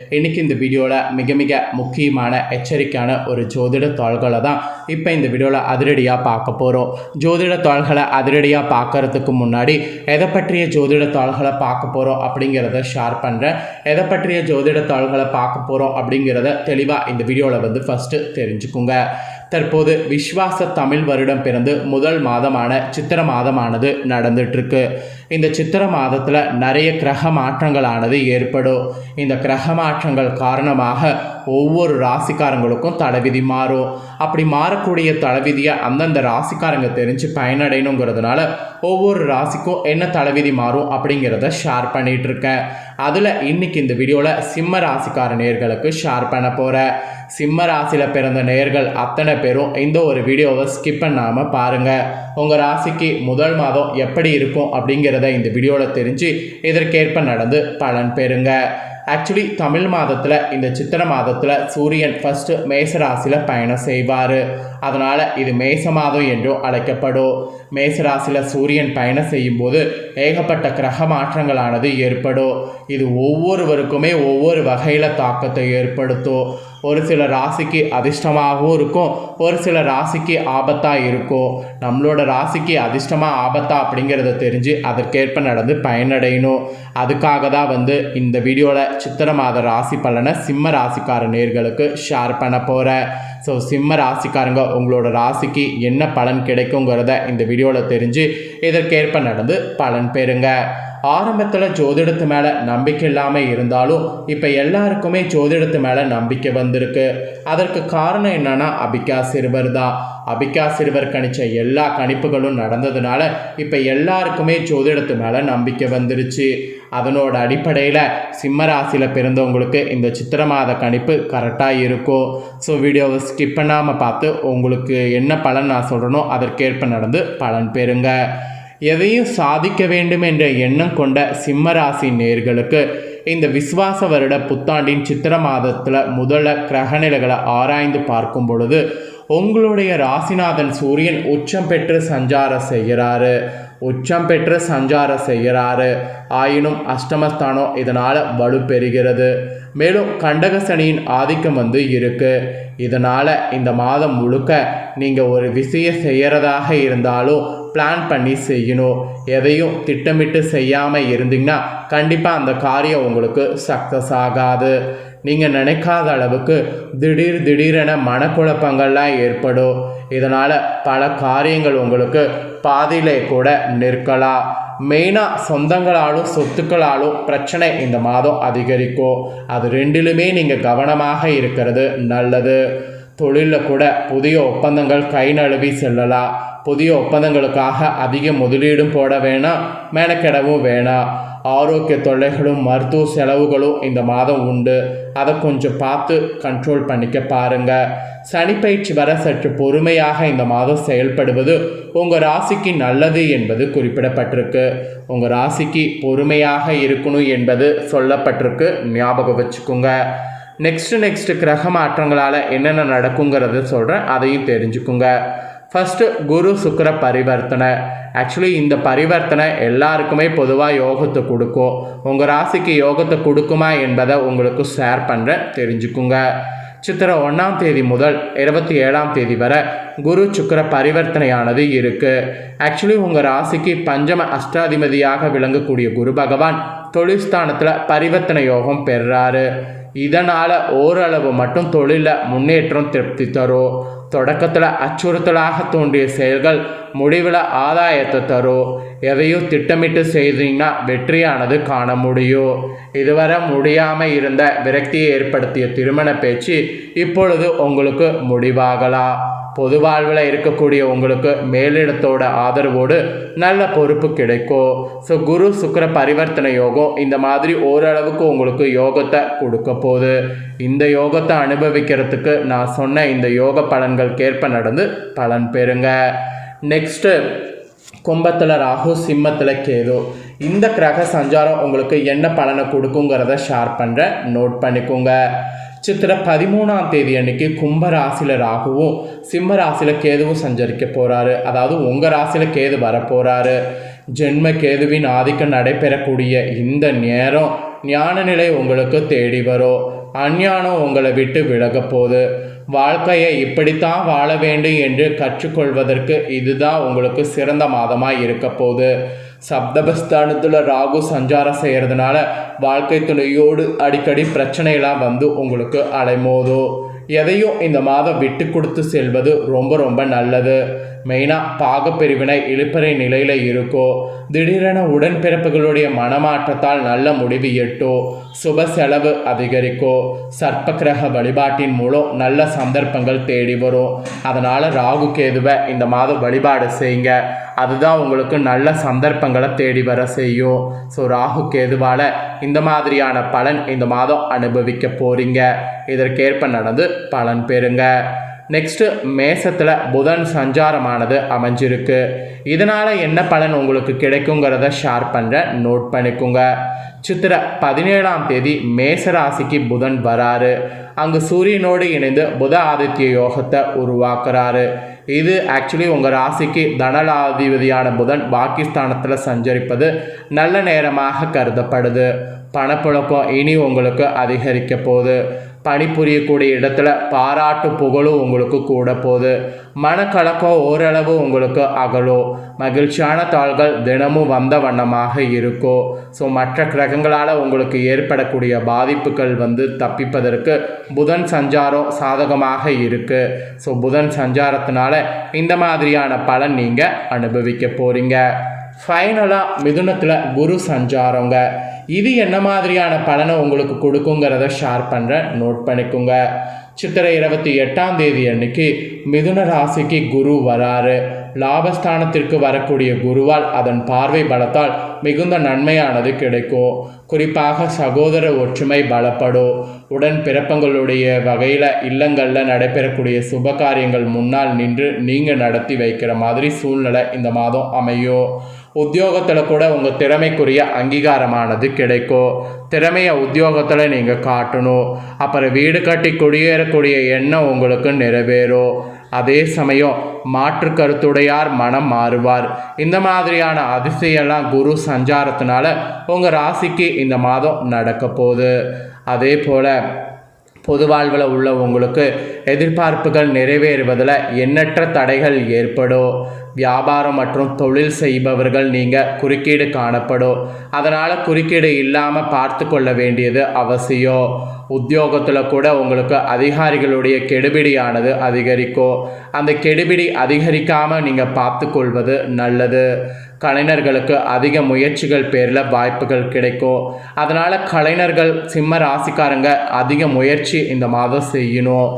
இன்னைக்கு இந்த வீடியோவில் மிக மிக முக்கியமான எச்சரிக்கையான ஒரு ஜோதிட தாள்களை தான் இப்போ இந்த வீடியோவில் அதிரடியாக பார்க்க போகிறோம் ஜோதிட தாள்களை அதிரடியாக பார்க்கறதுக்கு முன்னாடி எதை பற்றிய ஜோதிட தாள்களை பார்க்க போகிறோம் அப்படிங்கிறத ஷேர் பண்ணுறேன் எதை பற்றிய ஜோதிட தாள்களை பார்க்க போகிறோம் அப்படிங்கிறத தெளிவாக இந்த வீடியோவில் வந்து ஃபஸ்ட்டு தெரிஞ்சுக்குங்க. தற்போது விஸ்வாச தமிழ் வருடம் பிறந்து முதல் மாதமான சித்திர மாதமானது நடந்துட்டுருக்கு. இந்த சித்திர மாதத்தில் நிறைய கிரக மாற்றங்களானது ஏற்படும். இந்த கிரக மாற்றங்கள் காரணமாக ஒவ்வொரு ராசிக்காரங்களுக்கும் தலைவிதி மாறும். அப்படி மாறக்கூடிய தலைவிதியை அந்தந்த ராசிக்காரங்க தெரிஞ்சு பயனடையணுங்கிறதுனால ஒவ்வொரு ராசிக்கும் என்ன தலைவிதி மாறும் அப்படிங்கிறத ஷேர் பண்ணிகிட்டு இருக்கேன் அதில் இன்னைக்கு இந்த வீடியோவில் சிம்ம ராசிக்கார நேர்களுக்கு ஷேர் பண்ண போகிறேன் சிம்ம ராசியில் பிறந்த நேர்கள் அத்தனை பேரும் இந்த ஒரு வீடியோவை ஸ்கிப் பண்ணாமல் பாருங்கள் உங்கள் ராசிக்கு முதல் மாதம் எப்படி இருக்கும் அப்படிங்கிறத இந்த வீடியோவில் தெரிஞ்சு இதற்கேற்ப நடந்து பலன் பெறுங்க. ஆக்சுவலி தமிழ் மாதத்தில் இந்த சித்திரை மாதத்தில் சூரியன் ஃபஸ்ட்டு மேச ராசியில் பயணம் செய்வார். அதனால் இது மேச மாதம் என்றும் அழைக்கப்படும். மேச ராசியில் சூரியன் பயணம் செய்யும்போது ஏகப்பட்ட கிரக மாற்றங்களானது ஏற்படும். இது ஒவ்வொருவருக்குமே ஒவ்வொரு வகையில் தாக்கத்தை ஏற்படுத்தும். ஒரு சில ராசிக்கு அதிர்ஷ்டமாகவும் இருக்கும். ஒரு சில ராசிக்கு ஆபத்தாக இருக்கும். நம்மளோட ராசிக்கு அதிர்ஷ்டமாக ஆபத்தா அப்படிங்கிறத தெரிஞ்சு அதற்கேற்ப நடந்து பயனடையணும். அதுக்காக தான் வந்து இந்த வீடியோவில் சித்திர மாத ராசி பலனை சிம்ம ராசிக்கார நேர்களுக்கு ஷேர் பண்ண போகிறேன் ஸோ சிம்ம ராசிக்காரங்க உங்களோட ராசிக்கு என்ன பலன் கிடைக்குங்கிறத இந்த வீடியோவில் தெரிஞ்சு இதற்கேற்ப நடந்து பலன் பெறுங்க. ஆரம்பத்தில் ஜோதிடத்து மேலே நம்பிக்கை இல்லாமல் இருந்தாலும் இப்போ எல்லாருக்குமே ஜோதிடத்து மேலே நம்பிக்கை வந்திருக்கு. அதற்கு காரணம் என்னன்னா அபிகா சிறுவர் தான். அபிகா சிறுவர் கணிச்ச எல்லா கணிப்புகளும் நடந்ததுனால இப்போ எல்லாருக்குமே ஜோதிடத்து மேலே நம்பிக்கை வந்துருச்சு. அதனோட அடிப்படையில் சிம்மராசியில் பிறந்தவங்களுக்கு இந்த சித்திர மாத கணிப்பு கரெக்டாக இருக்கும். ஸோ வீடியோவை ஸ்கிப் பண்ணாமல் பார்த்து உங்களுக்கு என்ன பலன் நான் சொல்கிறனோ அதற்கேற்ப நடந்து பலன் பெறுங்க. எதையும் சாதிக்க வேண்டும் என்ற எண்ணம் கொண்ட சிம்மராசி நேர்களுக்கு இந்த விஸ்வாச வருட புத்தாண்டின் சித்திர மாதத்தில் முதல்ல கிரகநிலைகளை ஆராய்ந்து பார்க்கும் பொழுது உங்களுடைய ராசிநாதன் சூரியன் உச்சம் பெற்று சஞ்சாரம் செய்கிறாரு. உச்சம் பெற்று சஞ்சாரம் செய்கிறாரு. ஆயினும் அஷ்டமஸ்தானம் இதனால் வலு பெறுகிறது. மேலும் கண்டகசனியின் ஆதிக்கம் வந்து இருக்கு. இதனால் இந்த மாதம் முழுக்க நீங்கள் ஒரு விஷயம் செய்கிறதாக இருந்தாலும் பிளான் பண்ணி செய்யணும். எதையும் திட்டமிட்டு செய்யாமல் இருந்தீங்கன்னா கண்டிப்பாக அந்த காரியம் உங்களுக்கு சக்ஸஸ் ஆகாது. நீங்கள் நினைக்காத அளவுக்கு திடீர் திடீரென மனக்குழப்பங்கள்லாம் ஏற்படும். இதனால் பல காரியங்கள் உங்களுக்கு பாதியிலே கூட நிற்கலாம். மெயினாக சொந்தங்களாலும் சொத்துக்களாலும் பிரச்சனை இந்த மாதம் அதிகரிக்கும். அது ரெண்டிலுமே நீங்கள் கவனமாக இருக்கிறது நல்லது. தொழிலில் கூட புதிய ஒப்பந்தங்கள் கை நழுவி செல்லலாம். புதிய ஒப்பந்தங்களுக்காக அதிக முதலீடும் போட வேணாம். மெனக்கெடவும் வேணாம். ஆரோக்கிய தொல்லைகளும் மருத்துவ செலவுகளும் இந்த மாதம் உண்டு. அதை கொஞ்சம் பார்த்து கண்ட்ரோல் பண்ணிக்க பாருங்கள் சனிப்பயிற்சி வர சற்று பொறுமையாக இந்த மாதம் செயல்படுவது உங்கள் ராசிக்கு நல்லது என்பது குறிப்பிடப்பட்டிருக்கு. உங்கள் ராசிக்கு பொறுமையாக இருக்கணும் என்பது சொல்லப்பட்டிருக்கு. ஞாபகம் வச்சுக்கோங்க. நெக்ஸ்ட்டு நெக்ஸ்ட்டு கிரக மாற்றங்களால் என்னென்ன நடக்குங்கிறத சொல்கிறேன் அதையும் தெரிஞ்சுக்குங்க. ஃபஸ்ட்டு குரு சுக்கர பரிவர்த்தனை ஆக்சுவலி இந்த பரிவர்த்தனை எல்லாருக்குமே பொதுவாக யோகத்தை கொடுக்கும். உங்கள் ராசிக்கு யோகத்தை கொடுக்குமா என்பதை உங்களுக்கு ஷேர் பண்ணுறேன் தெரிஞ்சுக்குங்க. சித்திரை ஒன்றாம் தேதி முதல் இருபத்தி ஏழாம் தேதி வரை குரு சுக்கர பரிவர்த்தனையானது இருக்குது ஆக்சுவலி உங்கள் ராசிக்கு பஞ்சம அஷ்டாதிபதியாக விளங்கக்கூடிய குரு பகவான் தொழில்ஸ்தானத்தில் பரிவர்த்தனை யோகம் பெறுறாரு இதனால் ஓரளவு மட்டும் தொழிலில் முன்னேற்றம் திருப்தி தரும். தொடக்கத்தில் அச்சுறுத்தலாக தோன்றிய செயல்கள் முடிவில் ஆதாயத்தை தரும் எதையும் திட்டமிட்டு செய்தீங்கன்னா வெற்றியானது காண முடியும் இதுவரை முடியாமல் இருந்த விரக்தியை ஏற்படுத்திய திருமண பேச்சு இப்பொழுது உங்களுக்கு முடிவாகலாம் பொது வாழ்வில் இருக்கக்கூடிய உங்களுக்கு மேலிடத்தோட ஆதரவோடு நல்ல பொறுப்பு கிடைக்கும் ஸோ குரு சுக்கர பரிவர்த்தனை யோகம் இந்த மாதிரி ஓரளவுக்கு உங்களுக்கு யோகத்தை கொடுக்க போகுது. இந்த யோகத்தை அனுபவிக்கிறதுக்கு நான் சொன்ன இந்த யோக பலன்களுக்கேற்ப நடந்து பலன் பெறுங்க. நெக்ஸ்ட்டு கும்பத்தில் ராகு சிம்மத்தில் கேது. இந்த கிரக சஞ்சாரம் உங்களுக்கு என்ன பலனை கொடுக்குங்கிறத ஷேர் பண்ணுறேன் நோட் பண்ணிக்கோங்க. சித்திர பதிமூணாம் தேதி அன்னைக்கு கும்ப ராசியில் ராகுவும் சிம்ம ராசியில் கேதுவும் சஞ்சரிக்க போகிறாரு அதாவது உங்கள் ராசியில் கேது வரப்போகிறாரு ஜென்ம கேதுவின் ஆதிக்கம் நடைபெறக்கூடிய இந்த நேரம் ஞான நிலை உங்களுக்கு தேடி வரும். அஞ்ஞானம் உங்களை விட்டு விலக போகுது. வாழ்க்கையை இப்படித்தான் வாழ வேண்டும் என்று கற்றுக்கொள்வதற்கு இதுதான் உங்களுக்கு சிறந்த மாதமாக இருக்க போகுது. சப்தபஸ்தானத்தில் ராகு சஞ்சாரம் செய்கிறதுனால வாழ்க்கை துணையோடு அடிக்கடி பிரச்சனையெல்லாம் வந்து உங்களுக்கு அலைமோதும். எதையும் இந்த மாதம் விட்டு கொடுத்து செல்வது ரொம்ப ரொம்ப நல்லது. மெயினாக பாகப்பிரிவினை இழுப்பறை நிலையில் இருக்கோ. திடீரென உடன்பிறப்புகளுடைய மனமாற்றத்தால் நல்ல முடிவு எட்டோ. சுப செலவு அதிகரிக்கோ. சர்ப்பகிரக வழிபாட்டின் மூலம் நல்ல சந்தர்ப்பங்கள் தேடி வரும் அதனால் ராகு கேதுவை இந்த மாதம் வழிபாடு செய்யுங்க. அதுதான் உங்களுக்கு நல்ல சந்தர்ப்பங்களை தேடி வர செய்யும். ஸோ ராகு கேதுவால் இந்த மாதிரியான பலன் இந்த மாதம் அனுபவிக்க போகிறீங்க இதற்கேற்ப நடந்து பலன் பெறுங்க. நெக்ஸ்ட்டு மேசத்தில் புதன் சஞ்சாரமானது அமைஞ்சிருக்கு. இதனால் என்ன பலன் உங்களுக்கு கிடைக்குங்கிறத ஷேர் பண்ணுறேன் நோட் பண்ணிக்கோங்க. சித்திரை பதினேழாம் தேதி மேச ராசிக்கு புதன் வராரு. அங்கு சூரியனோடு இணைந்து புத ஆதித்ய யோகத்தை உருவாக்குறாரு. இது ஆக்சுவலி உங்கள் ராசிக்கு தனலாதிபதியான புதன் பாகிஸ்தானத்தில் சஞ்சரிப்பது நல்ல நேரமாக கருதப்படுது. பணப்புழக்கம் இனி உங்களுக்கு அதிகரிக்க போகுது. பணிபுரியக்கூடிய இடத்துல பாராட்டு புகழும் உங்களுக்கு கூட போகுது. மனக்கலக்கம் ஓரளவு உங்களுக்கு அகலும். மகிழ்ச்சியான தாள்கள் தினமும் வந்த வண்ணமாக இருக்கும். ஸோ மற்ற கிரகங்களால் உங்களுக்கு ஏற்படக்கூடிய பாதிப்புகள் வந்து தப்பிப்பதற்கு புதன் சஞ்சாரம் சாதகமாக இருக்குது ஸோ புதன் சஞ்சாரத்தினால இந்த மாதிரியான பலன் நீங்கள் அனுபவிக்க போகிறீங்க ஃபைனலாக மிதுனத்தில் குரு சஞ்சாரங்க. இது என்ன மாதிரியான பலனை உங்களுக்கு கொடுக்குங்கிறத ஷேர் பண்ணுறேன் நோட் பண்ணிக்கோங்க. சித்திரை இருபத்தி எட்டாம் தேதி அன்னைக்கு மிதுன ராசிக்கு குரு வராரு. லாபஸ்தானத்திற்கு வரக்கூடிய குருவால் அதன் பார்வை பலத்தால் மிகுந்த நன்மையானது கிடைக்கும். குறிப்பாக சகோதர ஒற்றுமை பலப்படும். உடன் பிறப்பங்களுடைய வகையில் இல்லங்களில் நடைபெறக்கூடிய சுப காரியங்கள் முன்னால் நின்று நீங்கள் நடத்தி வைக்கிற மாதிரி சூழ்நிலை இந்த மாதம் அமையும். உத்தியோகத்தில் கூட உங்கள் திறமைக்குரிய அங்கீகாரமானது கிடைக்கும் திறமையை உத்தியோகத்தில் நீங்கள் காட்டணும். அப்புறம் வீடு கட்டி குடியேறக்கூடிய எண்ணம் உங்களுக்கு நிறைவேறும் அதே சமயம் மாற்று கருத்துடையார் மனம் மாறுவார். இந்த மாதிரியான அதிசயெல்லாம் குரு சஞ்சாரத்தினால உங்கள் ராசிக்கு இந்த மாதம் நடக்க போகுது அதே போல் பொது வாழ்வில் உள்ள உங்களுக்கு எதிர்பார்ப்புகள் நிறைவேறுவதில் எண்ணற்ற தடைகள் ஏற்படும் வியாபாரம் மற்றும் தொழில் செய்பவர்கள் நீங்கள் குறுக்கீடு காணப்படும் அதனால் குறுக்கீடு இல்லாமல் பார்த்து கொள்ள வேண்டியது அவசியம் உத்தியோகத்தில் கூட உங்களுக்கு அதிகாரிகளுடைய கெடுபிடியானது அதிகரிக்கும் அந்த கெடுபிடி அதிகரிக்காமல் நீங்கள் பார்த்து கொள்வது நல்லது. கலைஞர்களுக்கு அதிக முயற்சிகள் பேரில் வாய்ப்புகள் கிடைக்கும். அதனால் கலைஞர்கள் சிம்ம ராசிக்காரங்க அதிக முயற்சி இந்த மாதம் செய்யணும்.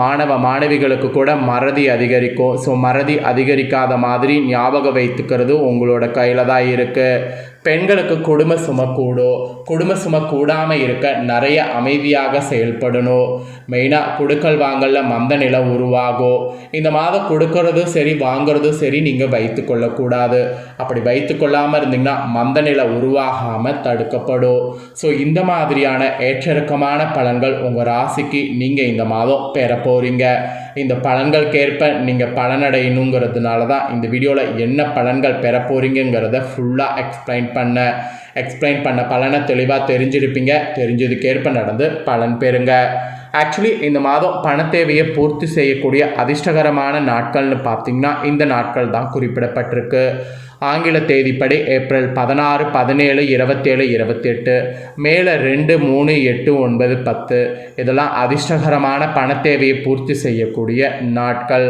மாணவ மாணவிகளுக்கு கூட மறதி அதிகரிக்கும். ஸோ மறதி அதிகரிக்காத மாதிரி ஞாபகம் வைத்துக்கிறது உங்களோட கையில் தான் இருக்குது பெண்களுக்கு குடும்ப சும கூடும் குடும்ப சும கூடாமல் இருக்க நிறைய அமைதியாக செயல்படணும். மெயினாக கொடுக்கல் வாங்கலில் மந்த நிலை உருவாகும் இந்த மாதம் கொடுக்கறதும் சரி வாங்குறதும் சரி நீங்கள் வைத்து கொள்ளக்கூடாது. அப்படி வைத்து கொள்ளாமல் இருந்தீங்கன்னா மந்த நிலை உருவாகாமல் தடுக்கப்படும். ஸோ இந்த மாதிரியான ஏற்றிறக்கமான பலன்கள் உங்கள் ராசிக்கு நீங்கள் இந்த மாதம் பெற போகிறீங்க இந்த பலன்களுக்கேற்ப நீங்கள் பலனடையணுங்கிறதுனால தான் இந்த வீடியோவில் என்ன பலன்கள் பெற போகிறீங்கிறத ஃபுல்லாக எக்ஸ்பிளைன் பண்ண எக்ஸ்பிளைன் பண்ண பலனை தெளிவாக தெரிஞ்சிருப்பீங்க. தெரிஞ்சதுக்கேற்ப நடந்து பலன் பெறுங்க. ஆக்சுவலி இந்த மாதம் பண தேவையை பூர்த்தி செய்யக்கூடிய அதிர்ஷ்டகரமான நாட்கள்னு பார்த்தீங்கன்னா இந்த நாட்கள் தான் குறிப்பிடப்பட்டிருக்கு. ஆங்கில தேதிப்படி ஏப்ரல் பதினாறு பதினேழு இருபத்தேழு இருபத்தெட்டு மேலே ரெண்டு மூணு எட்டு ஒன்பது பத்து. இதெல்லாம் அதிர்ஷ்டகரமான பண தேவையை பூர்த்தி செய்யக்கூடிய நாட்கள்.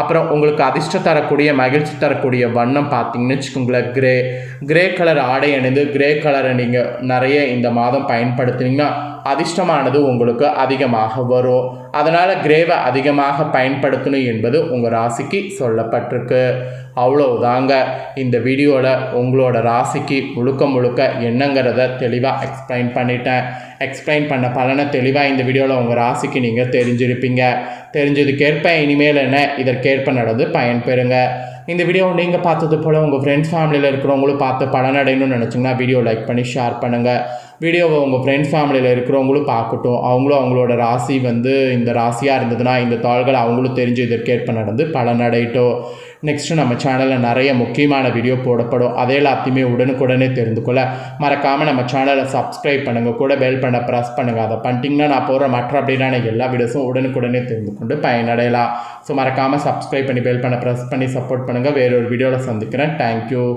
அப்புறம் உங்களுக்கு அதிர்ஷ்டம் தரக்கூடிய மகிழ்ச்சி தரக்கூடிய வண்ணம் பார்த்தீங்கன்னு வச்சுக்கோங்களேன். கிரே கிரே கலர் ஆடை அணிந்து கிரே கலரை நீங்கள் நிறைய இந்த மாதம் பயன்படுத்துனீங்கன்னா அதிர்ஷ்டமானது உங்களுக்கு அதிகமாக வரும். அதனால் கிரேவை அதிகமாக பயன்படுத்தணும் என்பது உங்கள் ராசிக்கு சொல்லப்பட்டிருக்கு. அவ்வளோதாங்க இந்த வீடியோவில் உங்களோட ராசிக்கு முழுக்க முழுக்க என்னங்கிறத தெளிவாக எக்ஸ்பிளைன் பண்ணிட்டேன். எக்ஸ்பிளைன் பண்ண பலனை தெளிவாக இந்த வீடியோவில் உங்கள் ராசிக்கு நீங்கள் தெரிஞ்சிருப்பீங்க. தெரிஞ்சதுக்கேற்ப இனிமேல் என்ன இதற்கேற்ப நடந்து பயன்பெறுங்க. இந்த வீடியோ நீங்கள் பார்த்தது போல் உங்கள் ஃப்ரெண்ட்ஸ் ஃபேமிலியில் இருக்கிறவங்களும் பார்த்து பலனடையணும்னு நினச்சிங்கன்னா வீடியோ லைக் பண்ணி ஷேர் பண்ணுங்கள் வீடியோவை உங்கள் ஃப்ரெண்ட்ஸ் ஃபேமிலியில் இருக்கிறவங்களும் பார்க்கட்டும். அவங்களும் அவங்களோட ராசி வந்து இந்த ராசியாக இருந்ததுன்னா இந்த தாள்கள் அவங்களும் தெரிஞ்சு இதற்கேற்ப நடந்து பலனடையட்டும். நெக்ஸ்ட்டு நம்ம சேனலில் நிறைய முக்கியமான வீடியோ போடப்படும். அதை எல்லாத்தையுமே உடனுக்குடனே தெரிந்து கொள்ள. மறக்காமல் நம்ம சேனலை சப்ஸ்கிரைப் பண்ணுங்கள் கூட பெல் பண்ண ப்ரெஸ் பண்ணுங்கள் அதை பண்ணிட்டீங்கன்னா நான் போகிற மற்ற அப்படின்னா எல்லா வீடியோஸும் உடனுக்குடனே தெரிந்து கொண்டு பயனடையலாம். ஸோ மறக்காமல் சப்ஸ்கிரைப் பண்ணி பெல் பண்ண ப்ரெஸ் பண்ணி சப்போர்ட் பண்ணுங்கள் வேறொரு வீடியோவில் சந்திக்கிறேன். தேங்க்யூ